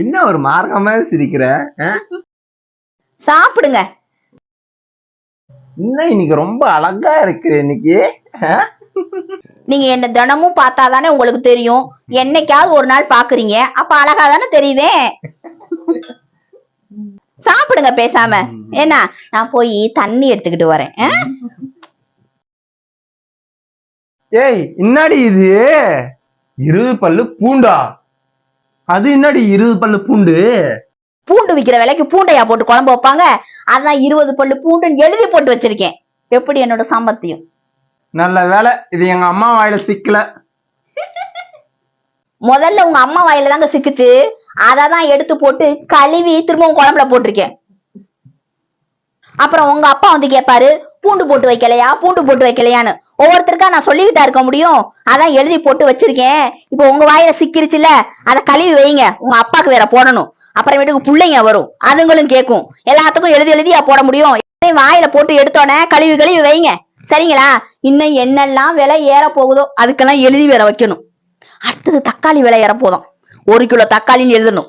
என்ன ஒரு மார்க்கமா சிரிக்கிற? சாப்பிடுங்க. இன்னும் இன்னைக்கு ரொம்ப அழகா இருக்கு இன்னைக்கு? நீங்க என்ன தினமும் பார்த்தாதானே உங்களுக்கு தெரியும். என்னைக்காவது ஒரு நாள் பாக்குறீங்க அப்ப அழகா தானே தெரியுவேன் சாப்பிடுங்க பேசாம. என்ன நான் போய் தண்ணி எடுத்துக்கிட்டு வரேன்? ஏய் என்னடி இது? இருபது பல்லு பூண்டா? அது என்னடி இருபது பல்லு பூண்டு? பூண்டு விக்கிற விலைக்கு பூண்டையா போட்டு குழம்பு வைப்பாங்க. அதான் இருபது பல்லு பூண்டுன்னு எழுதி போட்டு வச்சிருக்கேன். எப்படி என்னோட சாமர்த்தியம் நல்ல வேலை. இது எங்க அம்மா வாயில சிக்கல. முதல்ல உங்க அம்மா வாயில தாங்க சிக்குச்சு. அததான் எடுத்து போட்டு கழுவி திரும்பவும் குழம்புல போட்டிருக்கேன். அப்புறம் உங்க அப்பா வந்து கேட்பாரு பூண்டு போட்டு வைக்கலையா பூண்டு போட்டு வைக்கலையான்னு. ஒவ்வொருத்தருக்கா நான் சொல்லிக்கிட்டா இருக்க முடியும்? அதான் எழுதி போட்டு வச்சிருக்கேன். இப்போ உங்க வாயில சிக்கிருச்சுல அதை கழுவி வைங்க. உங்க அப்பாக்கு வேற போடணும். அப்புறமேட்டுக்கு பிள்ளைங்க வரும். அதுங்களும் கேட்கும். எல்லாத்துக்கும் எழுதி எழுதியா போட முடியும். வாயில போட்டு எடுத்தோடனே கழுவி கழுவி வைங்க. சரிங்களா? இன்னும் என்னெல்லாம் விலை ஏற போகுதோ அதுக்கெல்லாம் எழுதி வேற வைக்கணும். அடுத்தது தக்காளி விலை ஏற போதும். ஒரு கிலோ தக்காளின்னு எழுதணும்.